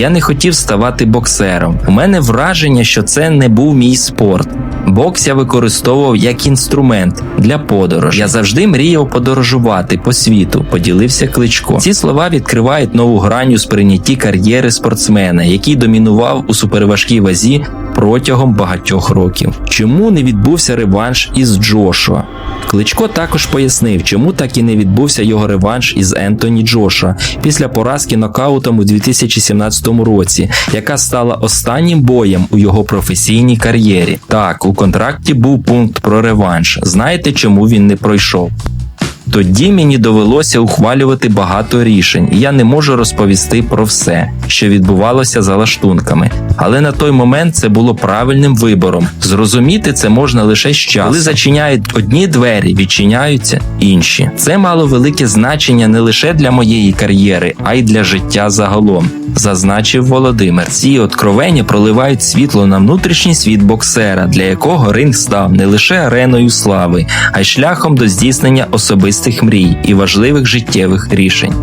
Я не хотів ставати боксером. У мене враження, що це не був мій спорт. Бокс я використовував як інструмент для подорожі. Я завжди мріяв подорожувати по світу, поділився кличко. Ці слова відкривають нову грань у сприйнятті кар'єри спортсмена, який домінував у суперважкій вазі протягом багатьох років. Чому не відбувся реванш із Джошуа? Кличко також пояснив, чому так і не відбувся його реванш із Ентоні Джоша після поразки нокаутом у 2017 році, яка стала останнім боєм у його професійній кар'єрі. Так, у контракті був пункт про реванш. Знаєте, чому він не пройшов? Тоді мені довелося ухвалювати багато рішень, і я не можу розповісти про все, що відбувалося за лаштунками. Але на той момент це було правильним вибором. Зрозуміти це можна лише з часом. Коли зачиняють одні двері, відчиняються інші. Це мало велике значення не лише для моєї кар'єри, а й для життя загалом. Зазначив Володимир. Ці откровення проливають світло на внутрішній світ боксера, для якого ринг став не лише ареною слави, а й шляхом до здійснення особистих мрій і важливих життєвих рішень.